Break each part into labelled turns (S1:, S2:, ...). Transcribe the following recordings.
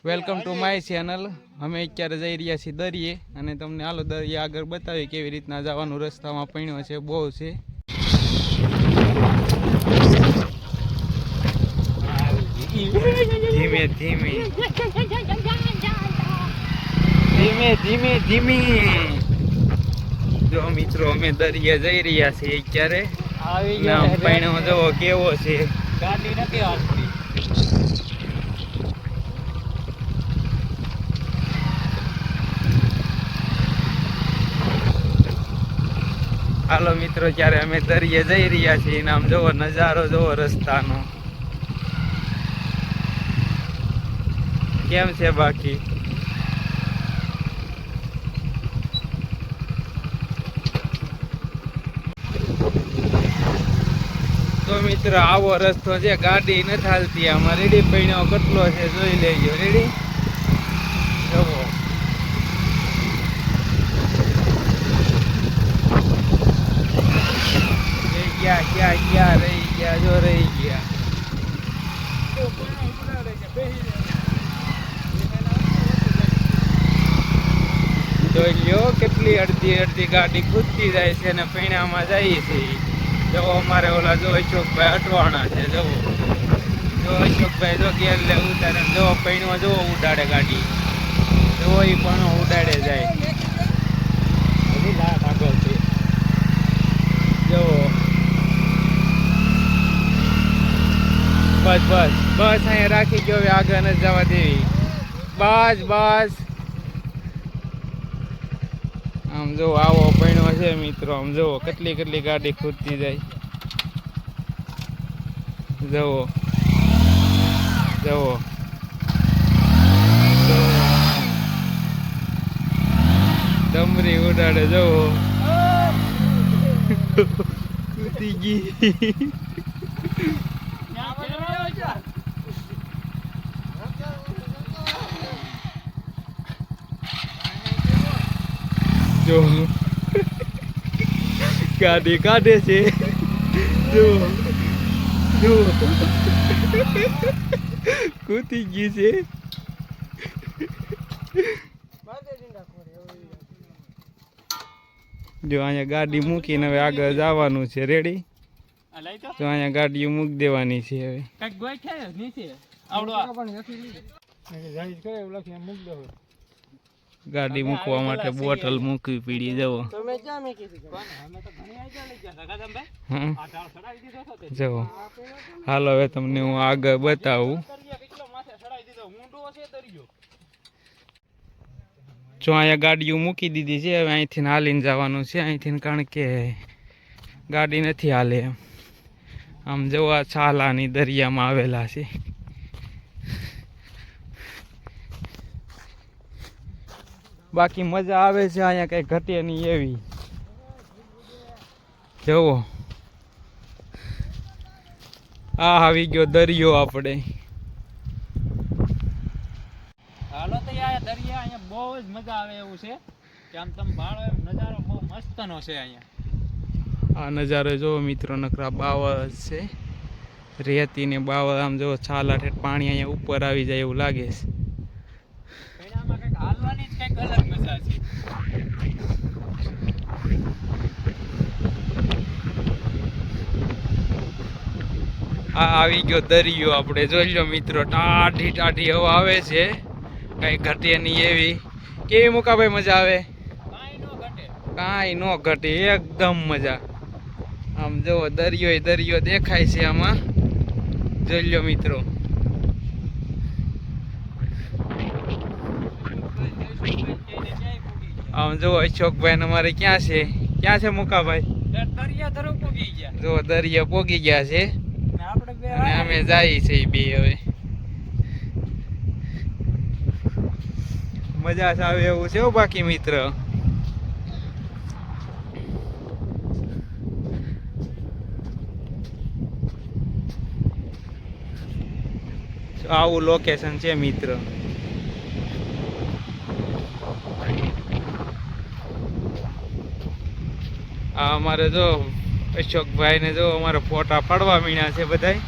S1: Welcome to my channel અમે અત્યારે જઈ રહ્યા છીએ દરિયે અને તમને હાલો દરિયા આગળ બતાવી કેવી રીતના જવાનું રસ્તામાં પીણ્યો છે બહુ છે. ધીમે ધીમે. ધીમે ધીમે ધીમે. જો મિત્રો અમે દરિયા જઈ રહ્યા છીએ અત્યારે.
S2: આવી
S1: નામ જવો કેવો છે.
S2: ગાડી નથી
S1: હાલો મિત્રો ત્યારે અમે દરિયે જઈ રહ્યા છીએ નામ જોવો નજારો, જોવો રસ્તાનો. કેમ છે બાકી? તો મિત્રો, આવો રસ્તો છે, ગાડી નથી હાલતી. આમાં રેડી પૈણો કેટલો છે, જોઈ લેજો. રેડી જોવો રહી ગયા ગયા ગયા જો રહી ગયા જોઈ લ્યો, કેટલી અડધી અડધી ગાડી કૂદતી જાય છે અને પૈણામાં જઈએ છીએ જો અમારે ઓલા જો અશોકભાઈ અટવાણા છે, જો. જો અશોકભાઈ જો ગેર લે ઉતારે, જો પૈણો જો ઉડાડે ગાડી. જો એ પણ ઉડાડે જાય. જો. બસ બસ. બસ અહીંયા રાખી ગયો હવે આગળ નથી જવા દેવી. બસ બસ. આમ જો આવો પૈણો છે મિત્રો. આમ જુઓ કેટલી કેટલી ગાડી ખૂદતી જાય. જુઓ. જુઓ. ડમરી ઉડાડે, જુઓ. કૂદી ગઈ. જો. ગાડી કાઢે છે. જો. જો. કૂદી ગઈ છે. જો અહીંયા ગાડી મૂકીને હવે આગળ જવાનું છે. રેડી
S2: આ તો
S1: અહીંયા ગાડીઓ મૂકી દેવાની છે હવે.
S2: કંઈક ગોઈ છે નીચે. આવડો
S1: પણ માટે બોટલ મૂકવી પડી
S2: મૂકી અમે તો મૂકવા માટે બોટલ મૂકવી પડી તે
S1: જવો હાલો હવે તમને હું આગળ બતાવું. જો અહીંયા ગાડીઓ મૂકી દીધી છે. હવે અહીંથી હાલીને જવાનું છે. અહીંથી કારણ કે ગાડી નથી હાલે. એમ આમ જવા છાલાની દરિયામાં આવેલા છે. બાકી મજા આવે છે અહીંયા કઈ ઘટે નહીં એવી. જવો આ આવી ગયો દરિયો આપણે.
S2: હાલો તો યાર દરિયા અહીંયા બહુ જ મજા આવે એવું છે. કે આમ તમે ભાળો એમ નજારો બહુ મસ્તનો છે અહીંયા.
S1: આ નજારો જો મિત્રો નકરા બાવળ છે. રેતી ને બાવળ આમ જો છાલા ઠેઠ પાણી અહીંયા ઉપર આવી જાય એવું લાગે છે.
S2: અલગ મજા છે
S1: આવી ગયો દરિયો આપણે. જોઈ લો મિત્રો, ટાઢી ટાઢી હવા આવે છે. કઈ ઘટે નહીં એવી. કેવી મુકાભાઈ મજા આવે?
S2: કાંઈ ન ઘટે
S1: કાંઈ ન ઘટે એકદમ મજા. આમ જુઓ, દરિયો દરિયો દેખાય છે આમાં. જોઈ લો મિત્રો. આમ જુઓ અશોકભાઈ અમારે ક્યાં છે? ક્યાં છે મુકાભાઈ? જો દરિયા પોગી ગયા. છે.
S2: આપણે બે
S1: અને અમે જાય છે બે હવે. મજા જ આવે એવું છે બાકી મિત્ર. આવું લોકેશન છે મિત્ર. આ અમારે જો અશોકભાઈને જો અમારે ફોટા પાડવા મીણ્યા છે બધા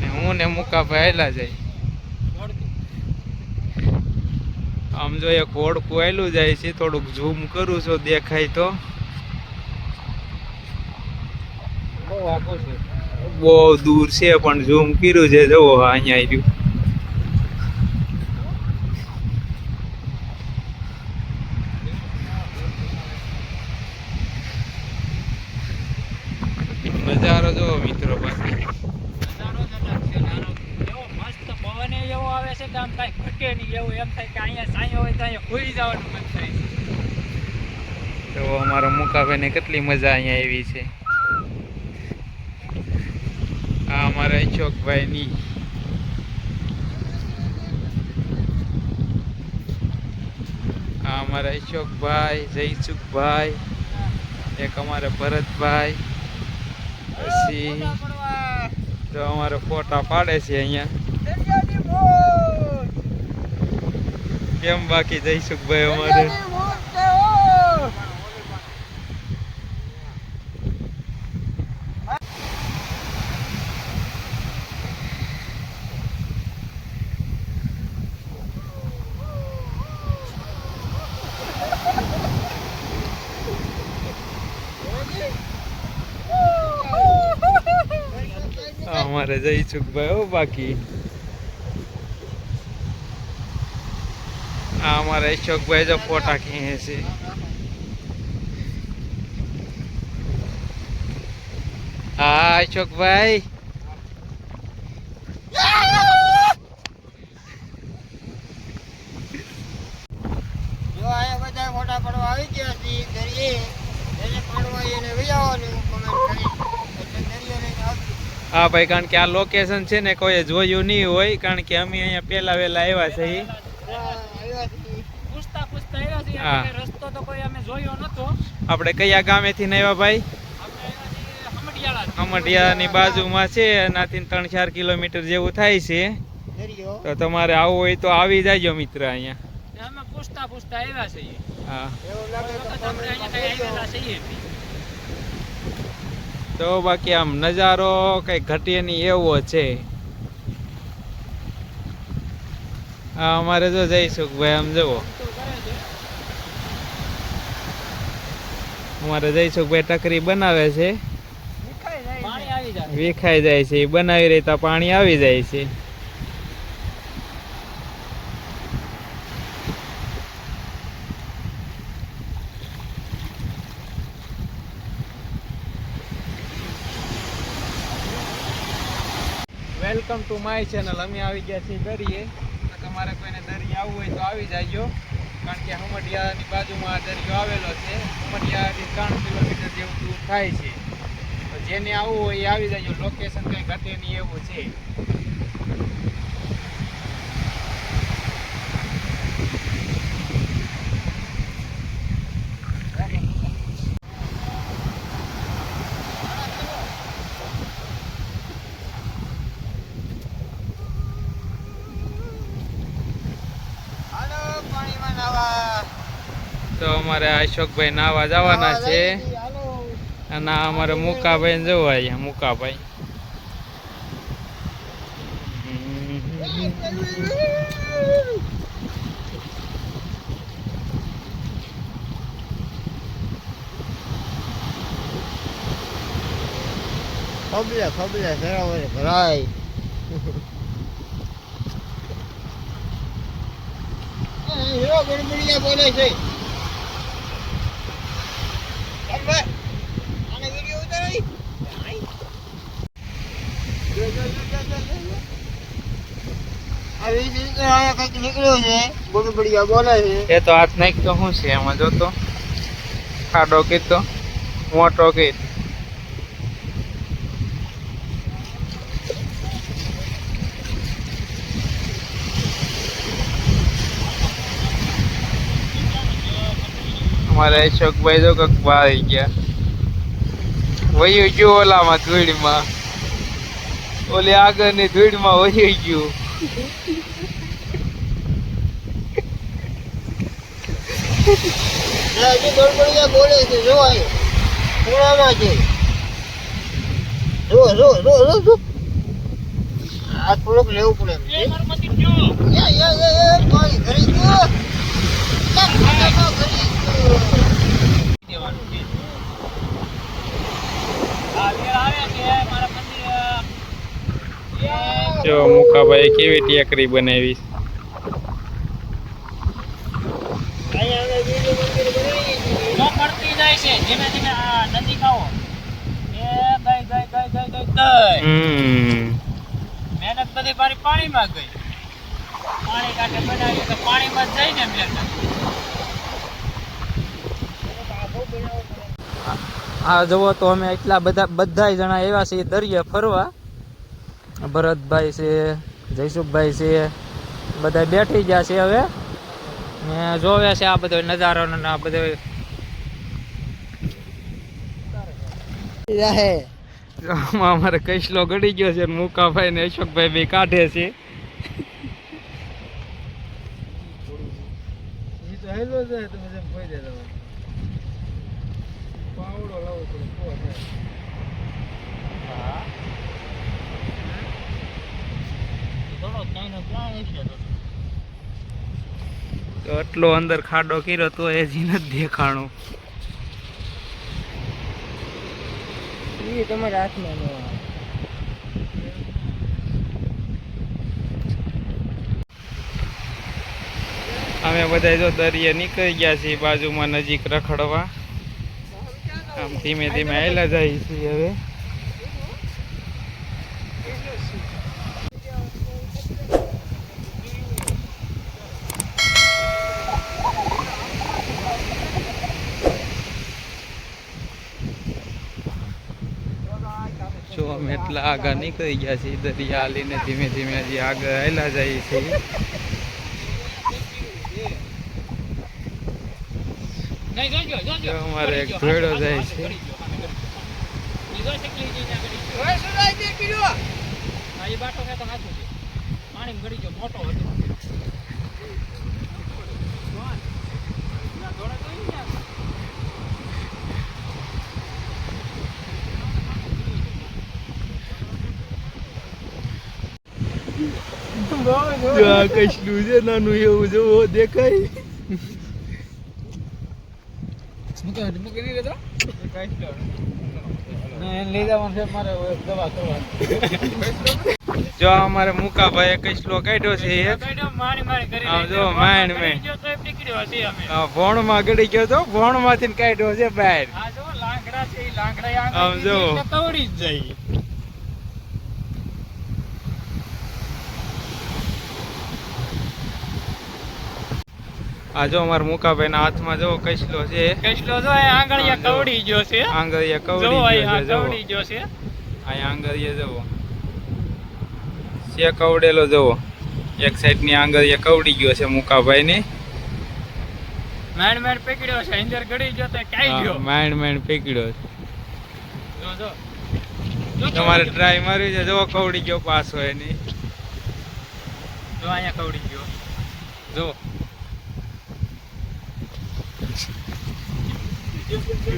S1: ને હું ને મુકાભાઈ આવેલા જાય. આમ જો એક હોડકું આવેલું જાય છે, થોડુંક ઝૂમ કરું છું, દેખાય તો.
S2: બહુ
S1: દૂર છે, પણ ઝૂમ કર્યું છે જવો અહીંયા આવ્યું. મુકાભાઈને કેટલી મજા અહીંયા આવી છે. આ અમારા અશોકભાઈની. આ અમારા અશોકભાઈ જયસુખભાઈ એક અમારા ભરતભાઈ. પછી તો અમારે ફોટા પાડે છે અહીંયા. કેમ બાકી જયસુખભાઈ અમારે? આ અમારે જયસુખભાઈ બાકી આ અમારા અશોકભાઈ જો ફોટા ખીચે છે હા અશોકભાઈ
S3: ફોટા પડવા આવી ગયા છે દરિયે એને પડવા એને વહી આવવાનું કમેન્ટ દરિયો લઈને આવશું.
S1: હા ભાઈ કારણ કે આ લોકેશન છે ને કોઈ જોયું નહીં હોય કારણ કે અમે અહીંયા પહેલા વહેલા આવ્યા છે હા. આપણે કયા ગામેથી ને આવ્યા ભાઈ?
S2: હમડિયાળા
S1: બાજુમાં છે એનાથી ત્રણ ચાર કિલોમીટર જેવું થાય છે. તો તમારે આવવું હોય તો આવી જાજો મિત્ર અહીંયા.
S2: અમે પૂછતા પૂછતા આવ્યા છીએ.
S1: હા.
S3: તો
S1: બાકી આમ નજારો કઈ ઘટીએ નહીં એવો છે. હા અમારે જો જઈશું ભાઈ આમ
S2: છે
S1: અમારે જઈશું ભાઈ ટકરી બનાવે છે.
S3: વિખાઈ જાય
S1: છે. બનાવી રહી તો પાણી આવી જાય છે વેલકમ ટુ માય ચેનલ અમે આવી ગયા છીએ દરિયે તમારે કોઈને દરિયે આવવું હોય તો આવી જાજો. કારણ કે હમડિયાની બાજુમાં દરિયો આવેલો છે. હમડિયાથી ત્રણ કિલોમીટર જેવું દૂર થાય છે. તો જેને આવવું હોય એ આવી જાજો. લોકેશન કંઈ ઘટે નહીં એવું છે
S3: હાલો પાણીમાં નાવા
S1: તો અમારે અશોકભાઈ નાવા જવાના છે. અને અમારે મુકાભાઈ ને જવું અહીંયા મુકાભાઈ.
S3: ખબલે ખબલે સરોવરે ભરાય. હીરો બોલે છે ચાલ ભાઈ આને વિડિયો ઉતારી જો, જો, જો, જો, જો, જો, જો. આ
S1: એ તો હાથ નાખ તો શું છે, એમાં જોતો ખાડો કીધો, મોટો કીધ. અમારે અશોકભાઈ જો કંઈક ભાઈ ગયા. વયું ગયું ઓલામાં ધૂળમાં. ઓલી આગળની ધૂળમાં વયું ગયું.
S3: હજી જો
S1: મુકાભાઈ કેવી ટેકરી બનાવી
S2: ધીમે ધીમે આ નદી આવો એ ગઈ ગઈ ગઈ ગઈ ગઈ ગઈ. મહેનત બધી મારી પાણીમાં ગઈ. પાણી કાંઠે બનાવી તો પાણીમાં જઈને મહેનત
S1: આ જુઓ તો અમે એટલા બધા બધા જણા એવા છીએ દરિયા ફરવા. ભરતભાઈ છે જયસુખભાઈ છે બધા બેઠી ગયા છે હવે. ને જોવે છે આ બધો નજારો ને આ બધો
S3: રહે
S1: આમાં અમારે કૈસલો ગળી ગયો છે મુકાભાઈ ને અશોકભાઈ બે કાઢે છે.
S2: થોડો ક્યાંયનો ક્યાં હશે તો.
S1: તો આટલો અંદર ખાડો કર્યો તો એ જ નથી દેખાણું.
S3: એ તમારા હાથમાં ન આવે.
S1: અમે બધા જો દરિયે નીકળી ગયા છીએ, બાજુમાં નજીક રખડવા આમ ધીમે ધીમે આવેલા જાય છીએ હવે જો અમે એટલા આગળ નીકળી ગયા છે દરિયા હાલીને ધીમે ધીમે હજી આગળ આવેલા જઈએ છીએ. અમારે એક ઘોડો જાય છે.
S2: પાણી ગળી ગયો, મોટો ગળી ગયો. ઈ જો ચકલી જઈને આ ગળી ગયો.
S3: હવે સુરાજ ને કીધું.
S2: હા, ઈ બાટો કાંઈ તો હાચું છે. પાણીમાં ગળી ગયો, મોટો હતો. ના, દોડે તો ઈ ક્યાં?
S1: જો આ કશલું છે નાનું એવું જોવો દેખાય જો અમારે મુકાભાઈ કશલો કાઢ્યો છે એક
S2: કાંઈ મારી મારી કરી
S1: આમ
S2: છે.
S1: માણ મેં.
S2: ગયો તો
S1: ગળી ગયો તો ભોણમાંથી કાઢ્યો છે બહાર
S2: આ જો લાંગડા છે ઈ લાંગડા ઈ
S1: આમ જો.
S2: તવડી જ જાય
S1: આ જો અમારા મુકાભાઈ ના હાથમાં જો કશલો છે.
S2: કસલો જો આંગળીયા. કવડી ગયો છે.
S1: આંગળિયા કવડી ગયો છે જો.
S2: કવડી ગયો છે.
S1: આ આંગળિયા જવો છે કવડેલો જવો એક સાઈડની આંગળીએ કવડી ગયો છે મુકાભાઈ ની
S2: મેણ મેણ પકડ્યો છે અંદર ગળી ગયો તો કાઈ ગયો?
S1: માઇન્ડ માઇન્ડ પકડ્યો
S2: જો જો.
S1: તમારે ટ્રાય મારી છે જો કવડી ગયો પાછો એની.
S2: જો અહીંયા કવડી ગયો.
S1: જો.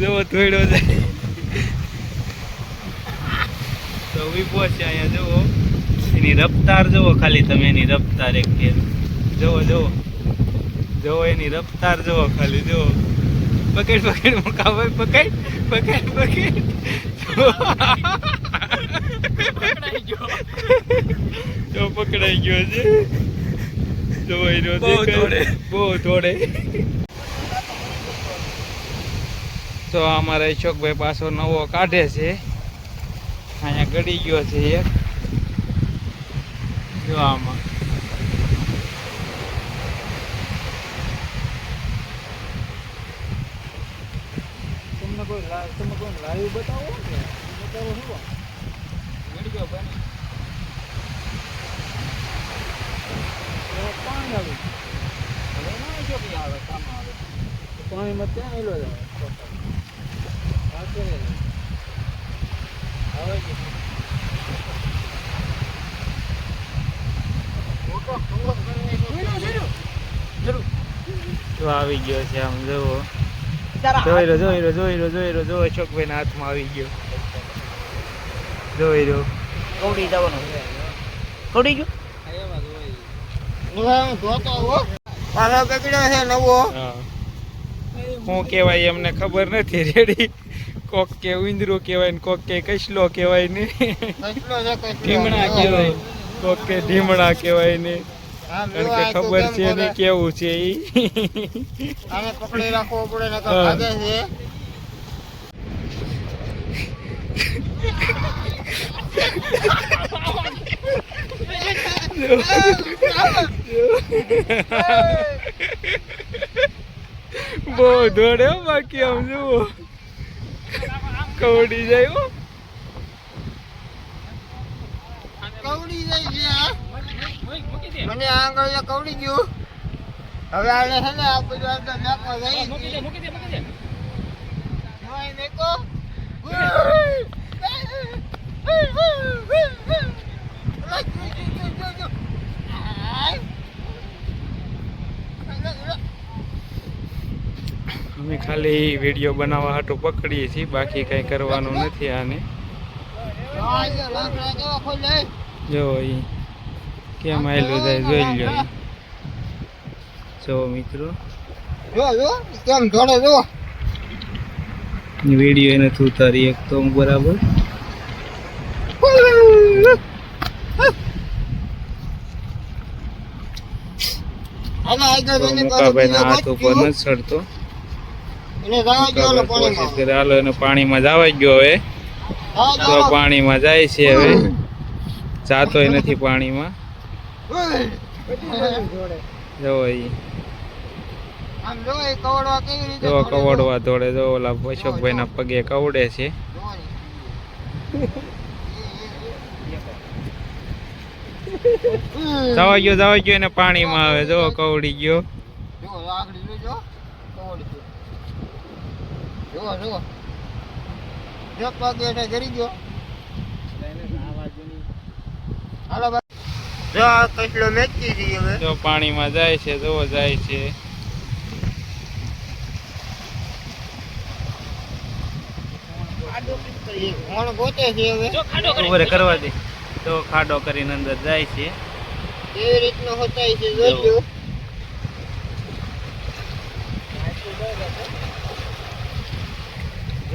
S1: જો થોડો છે. તો વીપો છે અહીંયા જુઓ. એની રફતાર જુઓ ખાલી તમે એની રફતાર એક ફેર. જુઓ જુઓ. જુઓ એની રફતાર જુઓ ખાલી જુઓ. પકડ પકડ મુકા ભાઈ પકડ પકડ પકડ.
S2: પકડાઈ ગયો
S1: જો પકડાઈ ગયો છે. જો
S2: બહુ થોડે
S1: બહુ દોડે. તો અમારા અશોકભાઈ પાછો નવો કાઢે છે. અહીંયા ગળી ગયો છે એક. જો આમાં.
S2: તમને કોઈ તમે કોઈ લાઈવ બતાવો ને? બતાવો શું ગળી ગયો પાણી આવે. પાણીમાં ત્યાં આવેલો
S1: જો આવી ગયો છે આમ જુઓ. જોઈ રહ્યો જોઈ રહ્યો જોઈ રહ્યો જોઈ રહ્યો જો અશોકભાઈ ના હાથમાં આવી ગયો. જોઈ રહ્યો.
S3: કવડી જવાનું કવડી ગયો? પાછો પકડ્યો છે નવો.
S1: હા. શું કહેવાય એમને ખબર નથી રેડી. કોક કે ઉંદરો કહેવાય ને કોક કે કસલો કહેવાય ને.
S3: છે
S1: કહેવાય. કોક કે ઢીમણા કહેવાય ને. કારણ કે ખબર છે ને કેવું છે ઈ.
S3: આને પકડી રાખવો પડે ને
S1: તો
S3: ભાગે છે.
S1: બહુ દોડ્યો બાકી આમ જુઓ. કવડી જાય હો
S3: કવડી જાય છે આ.
S2: મૂકી દે
S3: મને આ આંગળીએ કવડી ગયું હવે આને છે ને આ બધું અંદર નાખવા જાય
S2: મૂકી દે મૂકી દે મૂકી દે
S3: જોઈ દેખો
S1: અમે ખાલી વીડિયો બનાવવા હાટું પકડીએ છીએ બાકી કંઈ કરવાનું નથી આને. જો કેમ આવેલું જાય જોઈ લ્યો જો મિત્રો.
S3: જો જો કેમ જોડે જો
S1: વીડિયો એને ઉતારી એક તો બરાબર.
S3: હવે આગળ
S1: તો
S3: જઈને
S1: મુકાભાઈ ના હાથ ઉપર નથી ચડતો
S3: એને જવા દો ને
S1: મુકાભાઈ કોશિશ કરે હાલો એને પાણીમાં જવા ગયો હવે. તો પાણીમાં જાય છે હવે. જાતોય નથી પાણીમાં. જો
S3: કવડવા દોડે જો.
S1: ઓલા અશોકભાઈ ના પગે કવડે છે. જવા ગયો જવા ગયો એને પાણીમાં આવે જો કવડી ગયો
S3: જો આગળ જો કવડી ગયો જો જો એક પગ એટલે ગરી ગયો. હાલો ભાઈ. જો આ કેટલો મેચી જઈએ હવે.
S1: જો પાણીમાં જાય છે જો જાય છે.
S3: કોણ ગોતે છે હવે.
S2: જો ખાડો કરી.
S1: ઉભરે કરવા દે. તો ખાડો કરીને અંદર જાય છે.
S3: એવી રીતનો હોતાય છે જોઈ રહ્યો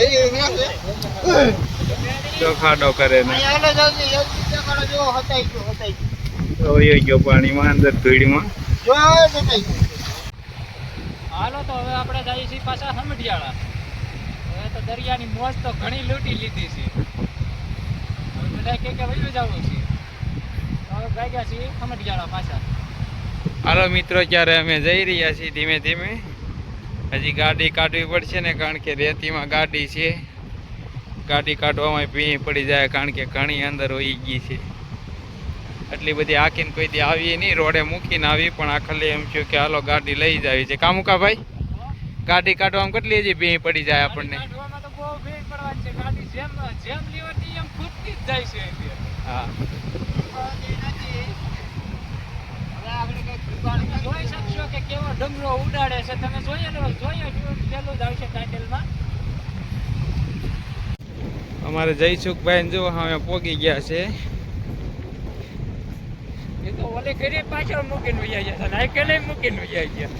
S3: અહીંયા છે.
S1: જો ખાડો કરે ને
S3: હતાઈ ગયો,
S1: પાણીમાં અંદર ધૂળમાં.
S2: હાલો તો હવે આપણે જઈએ છીએ પાછા હમઢિયાળા. હવે તો દરિયાની મોજ તો ઘણી લૂંટી લીધી છે. હવે બધા કે કે વયું જવું છે. તો હવે ગયા છીએ હમઢિયાળા પાછા.
S1: હાલો મિત્રો ક્યારે અમે જઈ રહ્યા છીએ ધીમે ધીમે? હજી ગાડી કાઢવી પડશે ને કારણ કે રેતીમાં ગાડી છે. ગાડી કાઢવામાં ભીં પડી જાય કારણ કે ઘણી અંદર હોઈ ગઈ છે. એટલી બધી હાકીને કોઈ દી આવી નહીં રોડે મૂકીને આવી પણ આ ખાલી એમ થયું કે હાલો ગાડી લઈ જ આવી છે. કામુકા ભાઈ ગાડી કાઢવામાં કેટલી હજી ભીં પડી જાય આપણને?
S2: ગાડી કાઢવામાં તો બહુ ભીડ પડવાની છે ગાડી જેમ જેમ લેવાતી એમ ફૂટતી જ જાય છે એટલે.
S1: હા
S2: તમે જોઈ શકશો કે કેવો ડમરો ઉડાડે છે? તમે જોયેલો જોયો પેલું જ આવશે ટાઇટલમાં
S1: અમારે જયસુખભાઈ જો હવે પોગી ગયા છે.
S2: એ તો ઓલે ઘરે પાછળ મૂકીને વયા ગયા છે નાઈકેલે મૂકીને વયા ગયા.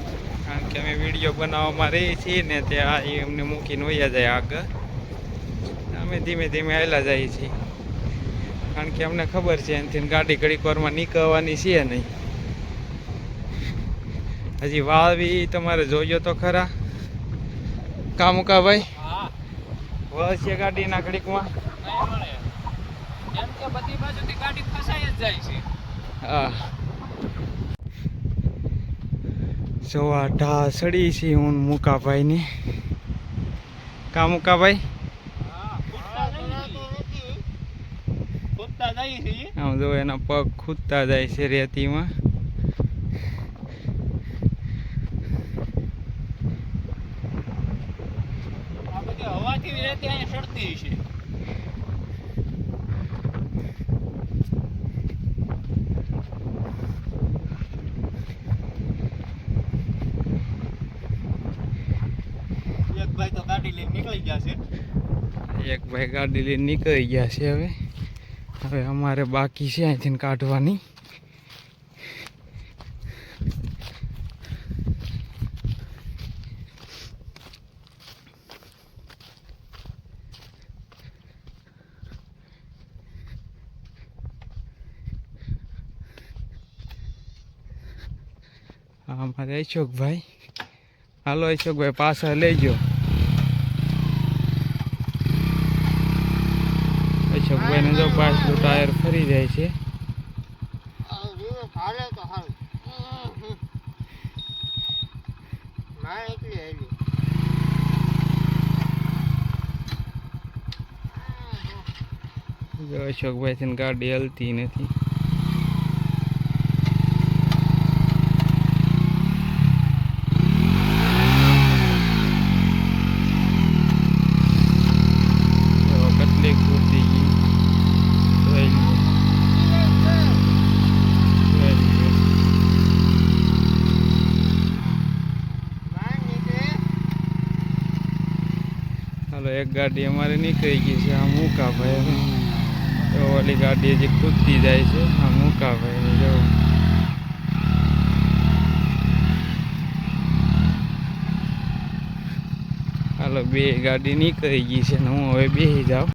S1: કારણ કે અમે વીડિયો બનાવવામાં રહીએ છીએ ને ત્યાં એ અમને મૂકીને વયા જાય આગળ. અમે ધીમે ધીમે આવેલા જઈએ છીએ. કારણ કે અમને ખબર છે એનાથી ગાડી ઘડીક વારમાં નીકળવાની છે નહીં. હજી વાવી તમારે જોયો તો ખરા. કામુકા ભાઈ? ઘડીકમાં.
S2: કે બધી બાજુથી ગાડી ના જ જાય છે.
S1: હા. જો આ છે હું મુકાભાઈની. કામુકાભાઈ
S2: હા ફૂટતા જાય છે
S1: આમ જો એના પગ ખૂદતા જાય છે રેતીમાં.
S2: આવતી એક ભાઈ તો ગાડી લઈને નીકળી ગયા છે.
S1: એક ભાઈ ગાડી લઈને નીકળી ગયા છે હવે. હવે અમારે બાકી છે અહીંથી કાઢવાની. અમારે અશોકભાઈ. હાલો અશોકભાઈ, પાછા લેજો. અશોકભાઈને જો પાછલું ટાયર ફરી જાય છે. અશોકભાઈ છે ગાડી હલતી નથી જો કેટલી કૂદી ગઈ જોઈ લ્યો. જોઈ લ્યો.
S3: મારે નીકળે
S1: હાલો એક ગાડી અમારે નીકળી ગઈ છે, આ મૂકા ભાઈ હવે. તો ઓલી ગાડી હજી કૂદતી જાય છે, આ મૂકા ભાઈ જો. હાલો, બે ગાડી નીકળી ગઈ છે ને હું હવે બેસી જાઉં.